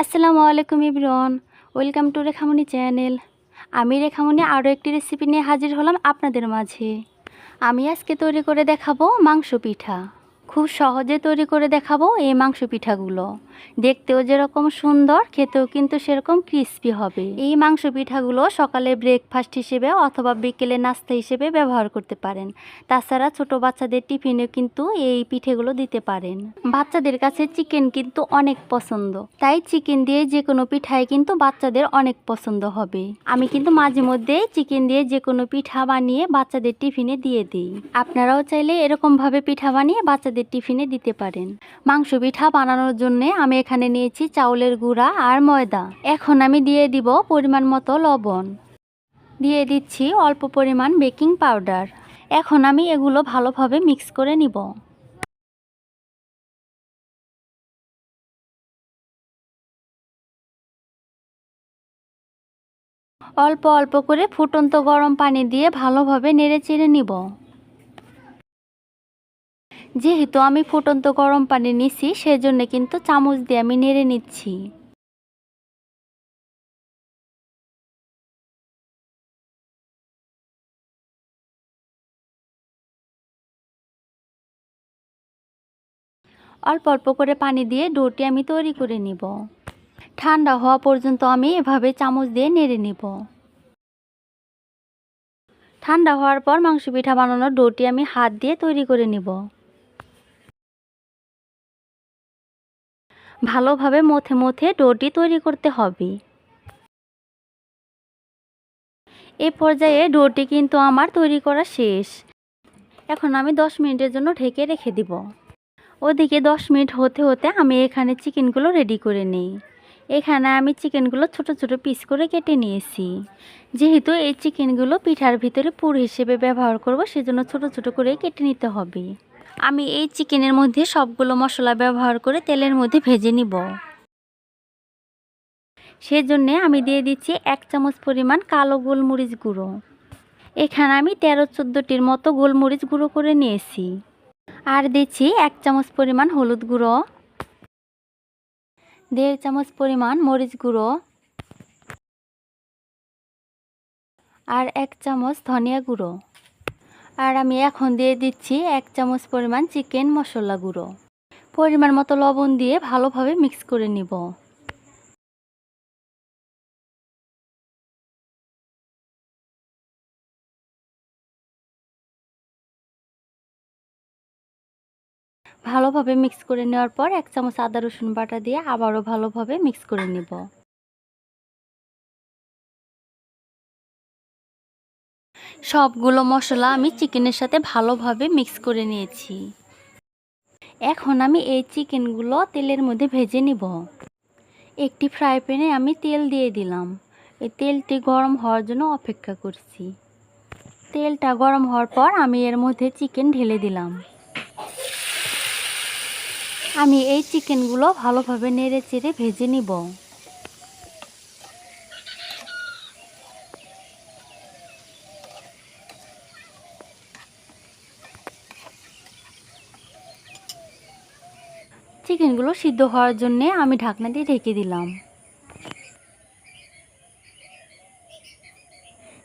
আসসালামু আলাইকুম ইবরন। Welcome to Rekhamoni channel. আমি রেখামণি, আরও একটি রেসিপি নিয়ে হাজির হলাম আপনাদের মাঝে। আমি আজকে তৈরি করে দেখাবো মাংস পিঠা। খুব সহজে তৈরি করে দেখাবো এই মাংস পিঠাগুলো। দেখতেও যেরকম সুন্দর, খেতেও কিন্তু সেরকম ক্রিস্পি হবে। এই মাংস পিঠাগুলো সকালে ব্রেকফাস্ট হিসেবে অথবা বিকেলে নাস্তা হিসেবে ব্যবহার করতে পারেন। তাছাড়া ছোট বাচ্চাদের টিফিনেও কিন্তু এই পিঠেগুলো দিতে পারেন। বাচ্চাদের কাছে চিকেন কিন্তু অনেক পছন্দ। তাই চিকেন দিয়ে যে কোনো পিঠাই কিন্তু বাচ্চাদের অনেক পছন্দ হবে। আমি কিন্তু মাঝে মধ্যে চিকেন দিয়ে যে কোনো পিঠা বানিয়ে বাচ্চাদের টিফিনে দিয়ে দিই। আপনারাও চাইলে এরকমভাবে পিঠা বানিয়ে বাচ্চাদের টিফিনে দিতে পারেন। মাংস পিঠা বানানোর জন্য আমি এখানে নিয়েছি চাউলের গুঁড়া আর ময়দা। এখন আমি দিয়ে দিব পরিমাণ মতো লবণ। দিয়ে দিচ্ছি অল্প পরিমাণ বেকিং পাউডার। এখন আমি এগুলো ভালোভাবে মিক্স করে নিব। অল্প অল্প করে ফুটন্ত গরম পানি দিয়ে ভালোভাবে নেড়ে চেড়ে নিব। যেহেতু আমি ফুটন্ত গরম পানি নিছি, সেজন্য কিন্তু চামচ দিয়ে আমি নেড়ে নিচ্ছি। অল্প অল্প করে পানি দিয়ে ডোটি আমি তৈরি করে নিব। ঠান্ডা হওয়া পর্যন্ত আমি এভাবে চামচ দিয়ে নেড়ে নিব। ঠান্ডা হওয়ার পর মাংস পিঠা বানানোর ডোটি আমি হাত দিয়ে তৈরি করে নিব। ভালোভাবে মথে মথে ডোটি তৈরি করতে হবে। এ পর্যায়ে ডোটি কিন্তু আমার তৈরি করা শেষ। এখন আমি দশ মিনিটের জন্য ঢেকে রেখে দিব। ওদিকে দশ মিনিট হতে হতে আমি এখানে চিকেনগুলো রেডি করে নিই। এখানে আমি চিকেনগুলো ছোট ছোট পিস করে কেটে নিয়েছি। যেহেতু এই চিকেনগুলো পিঠার ভিতরে পুর হিসেবে ব্যবহার করব, সেজন্য ছোট ছোট করে কেটে নিতে হবে। আমি এই চিকেনের মধ্যে সবগুলো মশলা ব্যবহার করে তেলের মধ্যে ভেজে নিব। সেজন্যে আমি দিয়ে দিচ্ছি এক চামচ পরিমাণ কালো গোলমরিচ গুঁড়ো। এখানে আমি তেরো চোদ্দোটির মতো গোলমরিচ গুঁড়ো করে নিয়েছি। আর দিচ্ছি এক চামচ পরিমাণ হলুদ গুঁড়ো। দেড় চামচ পরিমাণ মরিচ গুঁড়ো। আর এক চামচ ধনিয়া গুঁড়ো। আর আমি এখন দিয়ে দিচ্ছি এক চামচ পরিমাণ চিকেন মশলা গুঁড়ো। পরিমাণ মতো লবণ দিয়ে ভালোভাবে মিক্স করে নিব। ভালোভাবে মিক্স করে নেওয়ার পর এক চামচ আদা রসুন বাটা দিয়ে আবারও ভালোভাবে মিক্স করে নেব। সবগুলো মশলা আমি চিকেনের সাথে ভালোভাবে মিক্স করে নিয়েছি। এখন আমি এই চিকেনগুলো তেলের মধ্যে ভেজে নিব। একটি ফ্রাই প্যানে আমি তেল দিয়ে দিলাম। এই তেলটি গরম হওয়ার জন্য অপেক্ষা করছি। তেলটা গরম হওয়ার পর আমি এর মধ্যে চিকেন ঢেলে দিলাম। আমি এই চিকেনগুলো ভালোভাবে নেড়ে চেড়ে ভেজে নিব। চিকেনগুলো সিদ্ধ হওয়ার জন্যে আমি ঢাকনা দিয়ে ঢেকে দিলাম।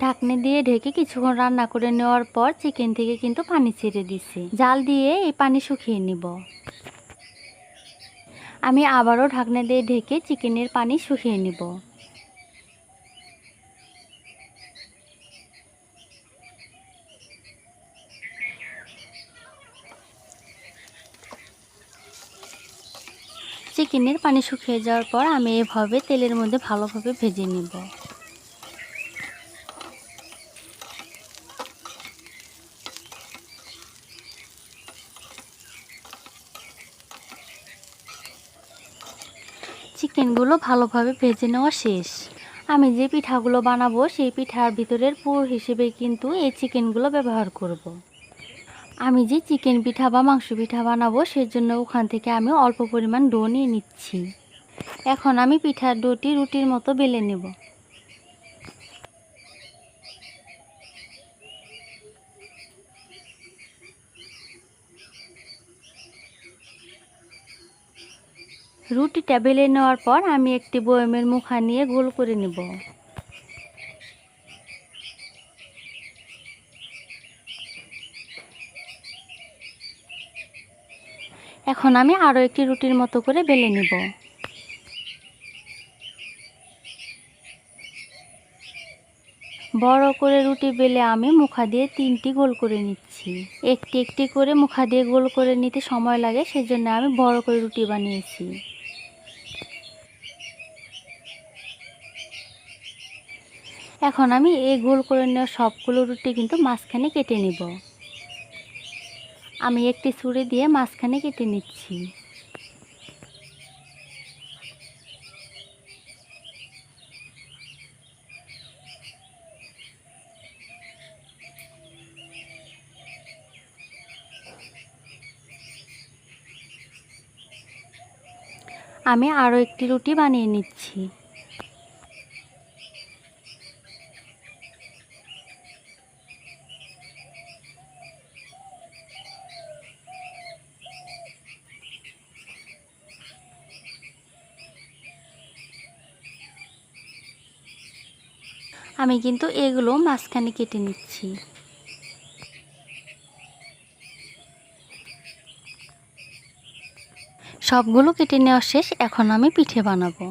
ঢাকনি দিয়ে ঢেকে কিছুক্ষণ রান্না করে নেওয়ার পর চিকেন থেকে কিন্তু পানি ছেড়ে দিছি। জাল দিয়ে এই পানি শুকিয়ে নিব। আমি আবারও ঢাকনা দিয়ে ঢেকে চিকেনের পানি শুকিয়ে নিব। চিকেনের পানি শুকিয়ে যাওয়ার পর আমি এভাবে তেলের মধ্যে ভালোভাবে ভেজে নিব চিকেনগুলো ভালোভাবে ভেজে নেওয়া শেষ আমি যে পিঠাগুলো বানাবো সেই পিঠার ভিতরের পুর হিসেবে কিন্তু এই চিকেনগুলো ব্যবহার করব। আমি যে চিকেন পিঠা বা মাংস পিঠা বানাবো, সেজন্য ওখান থেকে আমি অল্প পরিমাণ ডো নিয়ে নিচ্ছি। এখন আমি পিঠার ডোটি রুটির মতো বেলে নেব। রুটিটা বেলে নেওয়ার পর আমি একটি বয়মের মুখা নিয়ে গোল করে নেব। এখন আমি আরও একটি রুটির মতো করে বেলে নেব। বড় করে রুটি বেলে আমি মুখা দিয়ে তিনটি গোল করে নিচ্ছি। একটি একটি করে মুখা দিয়ে গোল করে নিতে সময় লাগে, সেজন্য আমি বড় করে রুটি বানিয়েছি। এখন আমি এই গোল করে নেওয়া সবগুলো রুটি কিন্তু মাঝখানে কেটে নেব। আমি একটি ছুরি দিয়ে মাঝখানে কেটে নিচ্ছি। আমি আরও একটি রুটি বানিয়ে নিচ্ছি। আমি কিন্তু এগুলো মাঝখানে কেটে নিচ্ছি। সবগুলো কেটে নেওয়া শেষ, এখন আমি পিঠে বানাবো।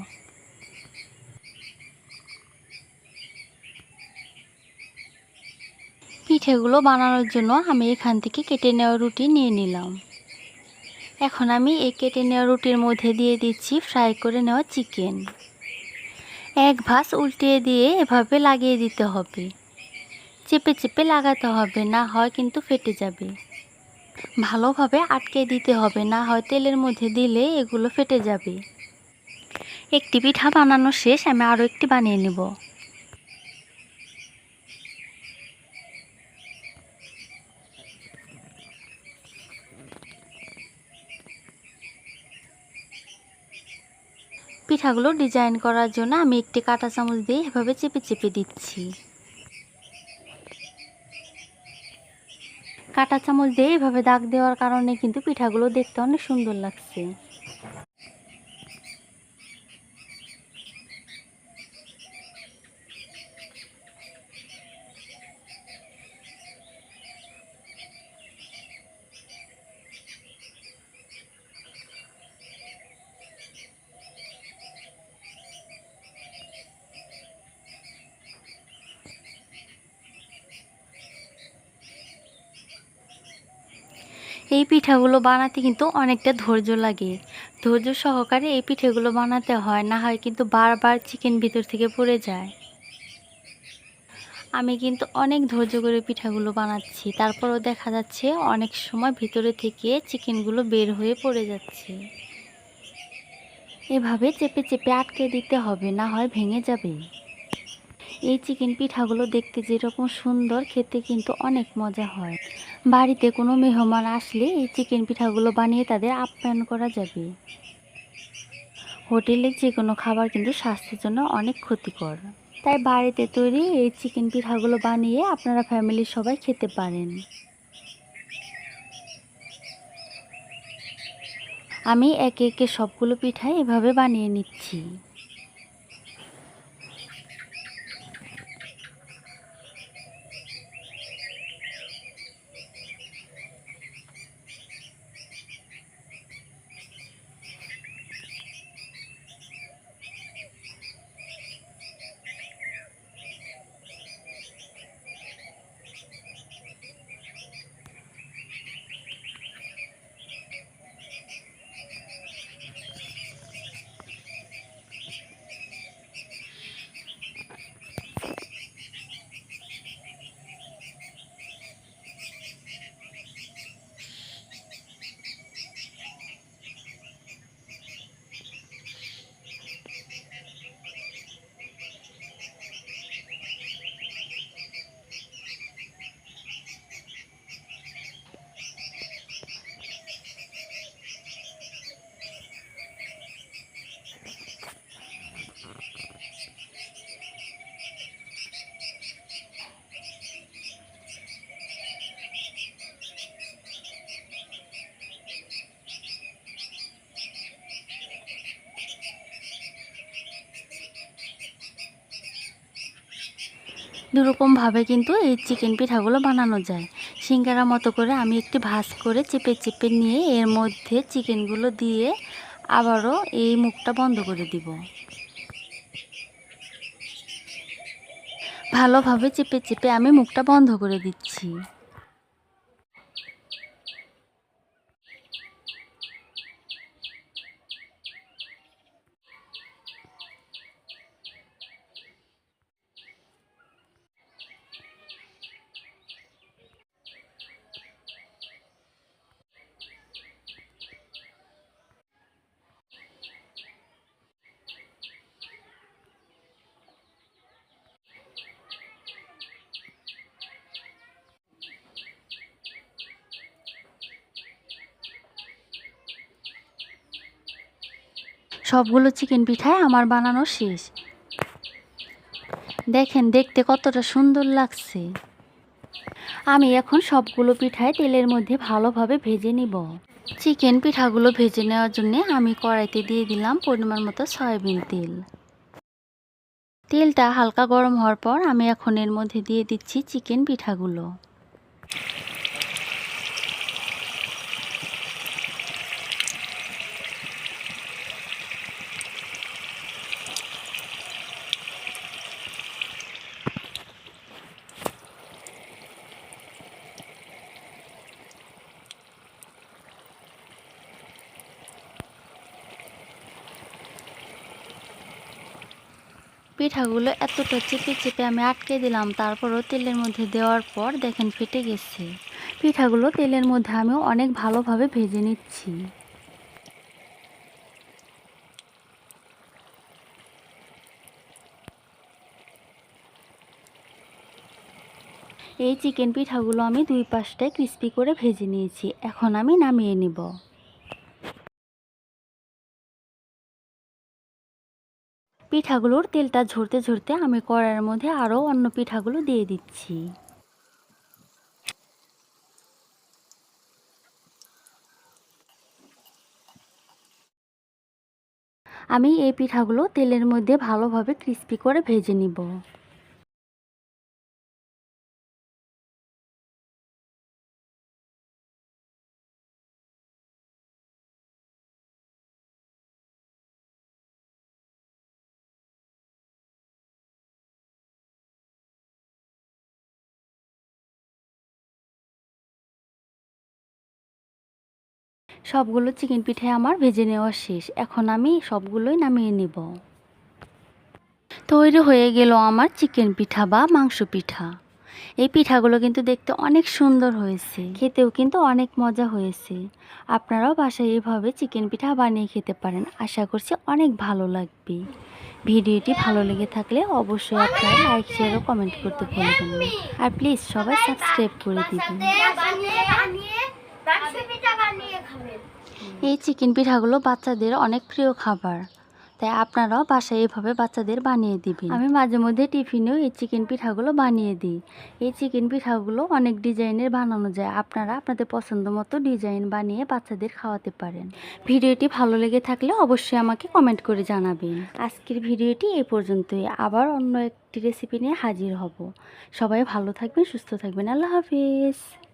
পিঠেগুলো বানানোর জন্য আমি এখান থেকে কেটে নেওয়া রুটি নিয়ে নিলাম। এখন আমি এই কেটে নেওয়া রুটির মধ্যে দিয়ে দিচ্ছি ফ্রাই করে নেওয়া চিকেন। এক ভাস উল্টিয়ে দিয়ে এভাবে লাগিয়ে দিতে হবে। চেপে চেপে লাগাতে হবে, না হয় কিন্তু ফেটে যাবে। ভালোভাবে আটকে দিতে হবে, না হয় তেলের মধ্যে দিলে এগুলো ফেটে যাবে। একটি পিঠা বানানো শেষ, আমি আরও একটি বানিয়ে নেব। পিঠাগুলো ডিজাইন করার জন্য আমি একটি কাঁটা চামচ দিয়ে এভাবে চেপে চেপে দিচ্ছি। কাঁটা চামচ দিয়ে এভাবে দাগ দেওয়ার কারণে কিন্তু পিঠাগুলো দেখতে অনেক সুন্দর লাগছে। এই পিঠাগুলো বানাতে কিন্তু অনেকটা ধৈর্য লাগে। ধৈর্য সহকারে এই পিঠেগুলো বানাতে হয়, না হয় কিন্তু বারবার চিকেন ভিতর থেকে পড়ে যায়। আমি কিন্তু অনেক ধৈর্য করে পিঠাগুলো বানাচ্ছি, তারপরও দেখা যাচ্ছে অনেক সময় ভিতরে থেকে চিকেনগুলো বের হয়ে পড়ে যাচ্ছে। এভাবে চেপে চেপে আটকে দিতে হবে, না হয় ভেঙে যাবে। এই চিকেন পিঠাগুলো দেখতে যেরকম সুন্দর, খেতে কিন্তু অনেক মজা হয়। বাড়িতে কোনো মেহমান আসলে এই চিকেন পিঠাগুলো বানিয়ে তাদের আপ্যায়ন করা যাবে। হোটেলের যে কোনো খাবার কিন্তু স্বাস্থ্যের জন্য অনেক ক্ষতিকর। তাই বাড়িতে তৈরি এই চিকেন পিঠাগুলো বানিয়ে আপনারা ফ্যামিলির সবাই খেতে পারেন। আমি একে একে সবগুলো পিঠাই এভাবে বানিয়ে নিচ্ছি। দুরকমভাবে কিন্তু এই চিকেন পিঠাগুলো বানানো যায়। সিঙ্গারা মতো করে আমি একটি ভাজ করে চেপে চেপে নিয়ে এর মধ্যে চিকেনগুলো দিয়ে আবারও এই মুখটা বন্ধ করে দিব। ভালোভাবে চেপে চেপে আমি মুখটা বন্ধ করে দিচ্ছি। সবগুলো চিকেন পিঠায় আমার বানানো শেষ। দেখেন, দেখতে কতটা সুন্দর লাগছে। আমি এখন সবগুলো পিঠায় তেলের মধ্যে ভালোভাবে ভেজে নিব। চিকেন পিঠাগুলো ভেজে নেওয়ার জন্য আমি কড়াইতে দিয়ে দিলাম পরিমাণ মতো সয়াবিন তেল। তেলটা হালকা গরম হওয়ার পর আমি এখন এর মধ্যে দিয়ে দিচ্ছি চিকেন পিঠাগুলো। পিঠাগুলো এতটা চেপে চেপে আমি আটকে দিলাম, তারপরও তেলের মধ্যে দেওয়ার পর দেখেন ফেটে গেছে। পিঠাগুলো তেলের মধ্যে আমি অনেক ভালোভাবে ভেজে নিচ্ছি। এই চিকেন পিঠাগুলো আমি দুই পাশটায় ক্রিস্পি করে ভেজে নিয়েছি, এখন আমি নামিয়ে নিব। পিঠাগুলোর তেলটা ঝরতে ঝরতে আমি কড়াইয়ের মধ্যে আরও অন্য পিঠাগুলো দিয়ে দিচ্ছি। আমি এই পিঠাগুলো তেলের মধ্যে ভালোভাবে ক্রিস্পি করে ভেজে নিব। সবগুলো চিকেন পিঠে আমার ভেজে নেওয়া শেষ। এখন আমি সবগুলোই নামিয়ে নেব। তৈরি হয়ে গেল আমার চিকেন পিঠা বা মাংস পিঠা। এই পিঠাগুলো কিন্তু দেখতে অনেক সুন্দর হয়েছে। খেতেও কিন্তু অনেক মজা হয়েছে। আপনারাও বাসায় এভাবে চিকেন পিঠা বানিয়ে খেতে পারেন। আশা করছি অনেক ভালো লাগবে। ভিডিওটি ভালো লেগে থাকলে অবশ্যই আপনারা লাইক, শেয়ার ও কমেন্ট করতে ভুলবেন না। আর প্লিজ সবাই সাবস্ক্রাইব করে দিবেন। এই চিকেন পিঠাগুলো বাচ্চাদের অনেক প্রিয় খাবার। তাই আপনারাও বাসায় এভাবে বাচ্চাদের বানিয়ে দিবেন। আমি মাঝে মধ্যে টিফিনেও এই চিকেন পিঠাগুলো বানিয়ে দিই। এই চিকেন পিঠাগুলো অনেক ডিজাইনের বানানো যায়। আপনারা আপনাদের পছন্দ মতো ডিজাইন বানিয়ে বাচ্চাদের খাওয়াতে পারেন। ভিডিওটি ভালো লেগে থাকলে অবশ্যই আমাকে কমেন্ট করে জানাবেন। আজকের ভিডিওটি এই পর্যন্তই। আবার অন্য একটি রেসিপি নিয়ে হাজির হব। সবাই ভালো থাকবেন, সুস্থ থাকবেন। আল্লাহ হাফিজ।